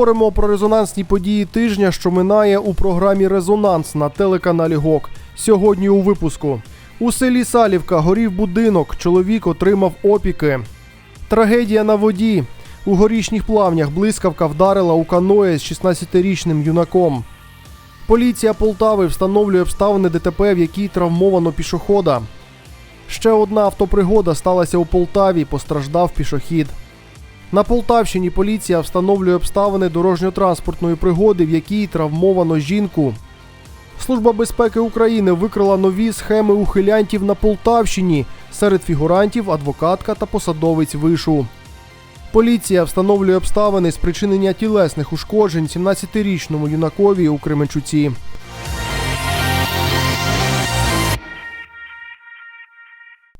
Говоримо про резонансні події тижня, що минає у програмі Резонанс на телеканалі ГОК. Сьогодні у випуску. У селі Салівка горів будинок. Чоловік отримав опіки. Трагедія на воді. У горішніх плавнях блискавка вдарила у каное з 16-річним юнаком. Поліція Полтави встановлює обставини ДТП, в якій травмовано пішохода. Ще одна автопригода сталася у Полтаві, постраждав пішохід. На Полтавщині поліція встановлює обставини дорожньо-транспортної пригоди, в якій травмовано жінку. Служба безпеки України викрила нові схеми ухилянтів на Полтавщині. Серед фігурантів адвокатка та посадовець вишу. Поліція встановлює обставини спричинення тілесних ушкоджень 17-річному юнакові у Кременчуці.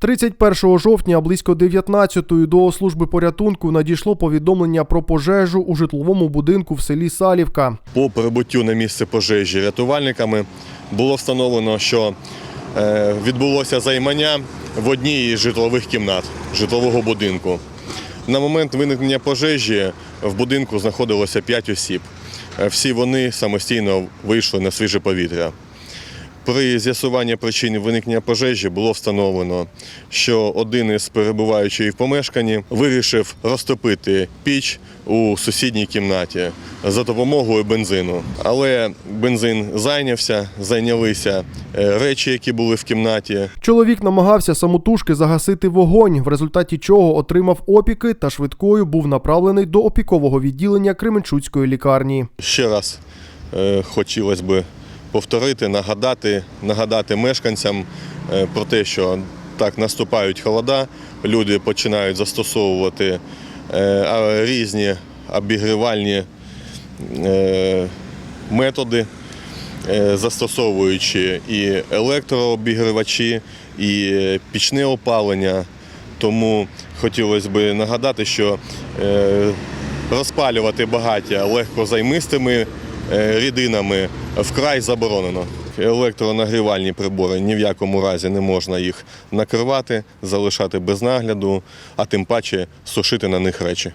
«31 жовтня близько 19-ї до служби порятунку надійшло повідомлення про пожежу у житловому будинку в селі Салівка. По прибуттю на місце пожежі рятувальниками було встановлено, що е, відбулося займання в одній із житлових кімнат житлового будинку. На момент виникнення пожежі в будинку знаходилося 5 осіб. Е, Всі вони самостійно вийшли на свіже повітря. При з'ясуванні причин виникнення пожежі було встановлено, що один із перебуваючих в помешканні вирішив розтопити піч у сусідній кімнаті за допомогою бензину. Але бензин зайнявся, зайнялися е, речі, які були в кімнаті. Чоловік намагався самотужки загасити вогонь, в результаті чого отримав опіки та швидкою був направлений до опікового відділення Кременчуцької лікарні. Ще раз е, хотілося б повторити, нагадати, нагадати мешканцям е, про те, що так наступають холода, люди починають застосовувати е, різні обігрівальні е, методи, застосовуючи і електрообігрівачі, і пічне опалення. Тому хотілося б нагадати, що розпалювати багаття легкозаймистими рідинами вкрай заборонено. Електронагрівальні прибори ні в якому разі не можна їх накривати, залишати без нагляду, а тим паче сушити на них речі.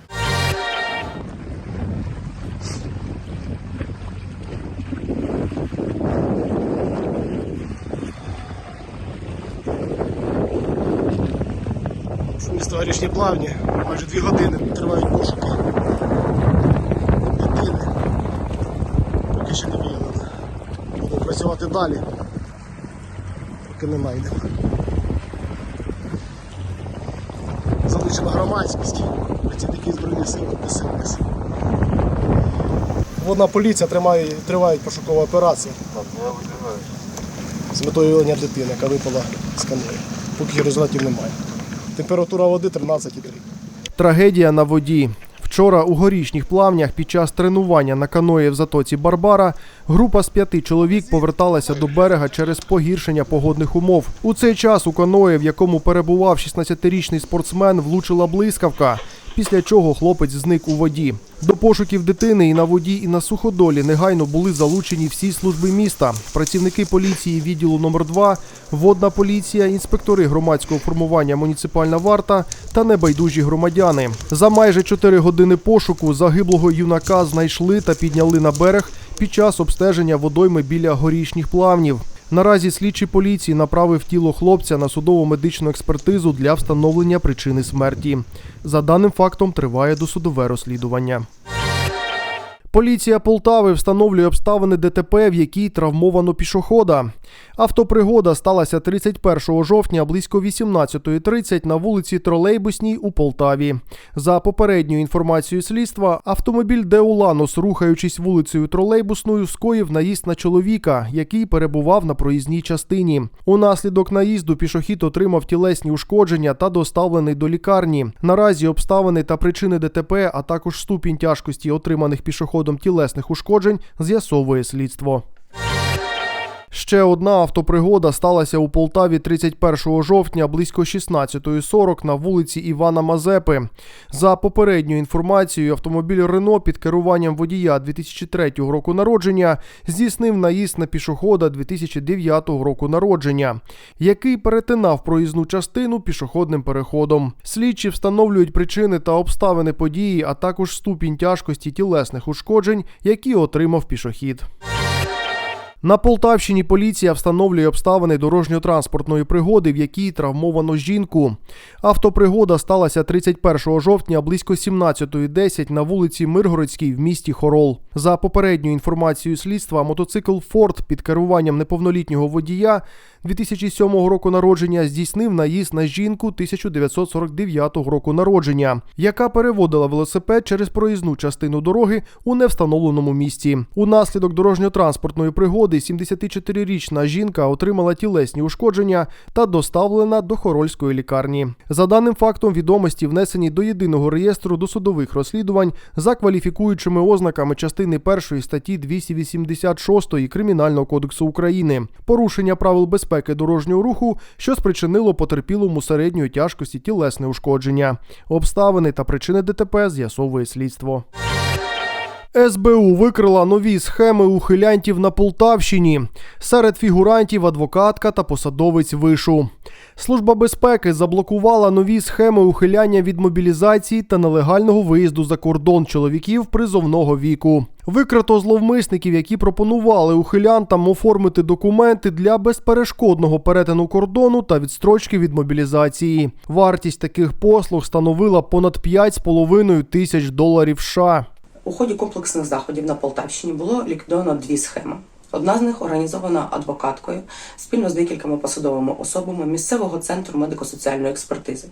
Місто Плавні. Майже дві години тривають пошуки. Дитини. Поки ще не виявлено. Будемо працювати далі. Поки не знайдемо. Залучена громадськість. Працівники Збройних сил та ДСНС. Водна поліція тримає, тривають пошукова операція. З метою виявлення дитини, яка випала з каної. Поки результатів немає. Температура води 13,3. Трагедія на воді. Вчора у горішніх плавнях під час тренування на каної в затоці Барбара група з п'яти чоловік поверталася до берега через погіршення погодних умов. У цей час у каної, в якому перебував 16-річний спортсмен, влучила блискавка. Після чого хлопець зник у воді. До пошуків дитини і на воді, і на суходолі негайно були залучені всі служби міста, працівники поліції відділу номер 2 водна поліція, інспектори громадського формування муніципальна варта та небайдужі громадяни. За майже 4 години пошуку загиблого юнака знайшли та підняли на берег під час обстеження водойми біля горішніх плавнів. Наразі слідчий поліції направив тіло хлопця на судово медичну експертизу для встановлення причини смерті. За даним фактом триває досудове розслідування. Поліція Полтави встановлює обставини ДТП, в якій травмовано пішохода. Автопригода сталася 31 жовтня близько 18.30 на вулиці Тролейбусній у Полтаві. За попередньою інформацією слідства, автомобіль Деуланус, рухаючись вулицею Тролейбусною, скоїв наїзд на чоловіка, який перебував на проїзній частині. Унаслідок наїзду пішохід отримав тілесні ушкодження та доставлений до лікарні. Наразі обставини та причини ДТП, а також ступінь тяжкості отриманих пішоходом тілесних ушкоджень, з'ясовує слідство. Ще одна автопригода сталася у Полтаві 31 жовтня близько 16.40 на вулиці Івана Мазепи. За попередньою інформацією, автомобіль Рено під керуванням водія 2003 року народження здійснив наїзд на пішохода 2009 року народження, який перетинав проїзну частину пішохідним переходом. Слідчі встановлюють причини та обставини події, а також ступінь тяжкості тілесних ушкоджень, які отримав пішохід. На Полтавщині поліція встановлює обставини дорожньо-транспортної пригоди, в якій травмовано жінку. Автопригода сталася 31 жовтня близько 17.10 на вулиці Миргородській в місті Хорол. За попередньою інформацією слідства, мотоцикл Форд під керуванням неповнолітнього водія 2007 року народження здійснив наїзд на жінку 1949 року народження, яка переводила велосипед через проїзну частину дороги у невстановленому місці. Унаслідок дорожньо-транспортної пригоди 74-річна жінка отримала тілесні ушкодження та доставлена до Хорольської лікарні. За даним фактом, відомості внесені до єдиного реєстру досудових розслідувань за кваліфікуючими ознаками частини 1 статті 286 Кримінального кодексу України, порушення правил безпеки дорожнього руху, що спричинило потерпілому середньої тяжкості тілесне ушкодження. Обставини та причини ДТП з'ясовує слідство. СБУ викрила нові схеми ухилянтів на Полтавщині. Серед фігурантів адвокатка та посадовець вишу. Служба безпеки заблокувала нові схеми ухиляння від мобілізації та нелегального виїзду за кордон чоловіків призовного віку. Викрито зловмисників, які пропонували ухилянтам оформити документи для безперешкодного перетину кордону та відстрочки від мобілізації. Вартість таких послуг становила понад 5,5 тисяч доларів США. У ході комплексних заходів на Полтавщині було ліквідовано дві схеми. Одна з них організована адвокаткою спільно з декількома посадовими особами місцевого центру медико-соціальної експертизи.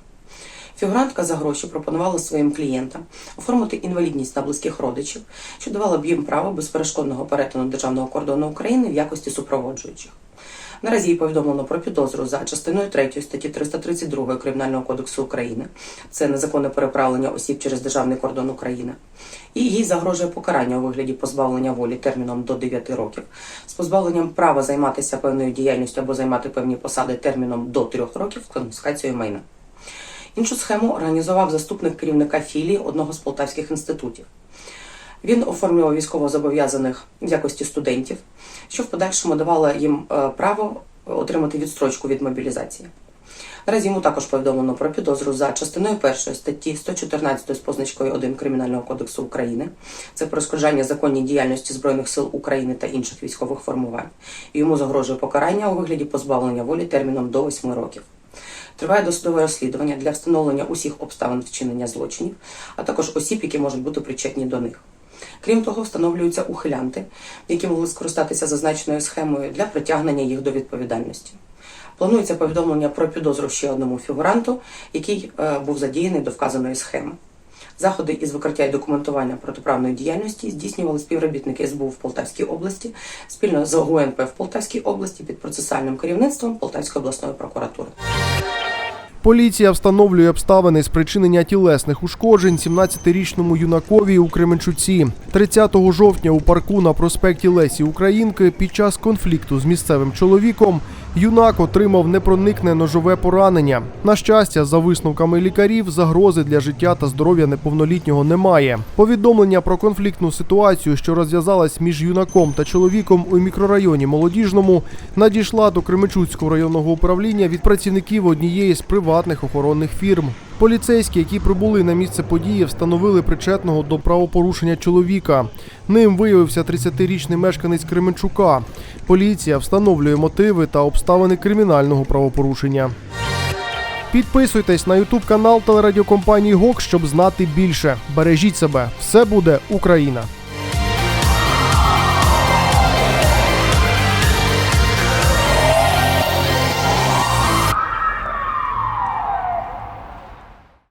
Фігурантка за гроші пропонувала своїм клієнтам оформити інвалідність на близьких родичів, що давало б їм право безперешкодного перетину державного кордону України в якості супроводжуючих. Наразі їй повідомлено про підозру за частиною 3 статті 332 Кримінального кодексу України. Це незаконне переправлення осіб через державний кордон України. І їй загрожує покарання у вигляді позбавлення волі терміном до 9 років, з позбавленням права займатися певною діяльністю або займати певні посади терміном до 3 років конфіскацією майна. Іншу схему організував заступник керівника філії одного з полтавських інститутів. Він оформлював військовозобов'язаних в якості студентів, що в подальшому давало їм е, право отримати відстрочку від мобілізації. Наразі йому також повідомлено про підозру за частиною першої статті 114 з позначкою 1 Кримінального кодексу України. Це перешкоджання законній діяльності Збройних сил України та інших військових формувань. Йому загрожує покарання у вигляді позбавлення волі терміном до 8 років. Триває досудове розслідування для встановлення усіх обставин вчинення злочинів, а також осіб, які можуть бути причетні до них. Крім того, встановлюються ухилянти, які могли скористатися зазначеною схемою для притягнення їх до відповідальності. Планується повідомлення про підозру ще одному фігуранту, який е, був задіяний до вказаної схеми. Заходи із викриття і документування протиправної діяльності здійснювали співробітники СБУ в Полтавській області спільно з ГУНП в Полтавській області під процесуальним керівництвом Полтавської обласної прокуратури. Поліція встановлює обставини спричинення тілесних ушкоджень 17-річному юнакові у Кременчуці. 30 жовтня у парку на проспекті Лесі Українки під час конфлікту з місцевим чоловіком юнак отримав непроникне ножове поранення. На щастя, за висновками лікарів, загрози для життя та здоров'я неповнолітнього немає. Повідомлення про конфліктну ситуацію, що розв'язалась між юнаком та чоловіком у мікрорайоні Молодіжному, надійшла до Кременчуцького районного управління від працівників однієї з приватних охоронних фірм. Поліцейські, які прибули на місце події, встановили причетного до правопорушення чоловіка. Ним виявився 30-річний мешканець Кременчука. Поліція встановлює мотиви та обставини кримінального правопорушення. Підписуйтесь на ютуб канал телерадіокомпанії ГОК, щоб знати більше. Бережіть себе, все буде Україна.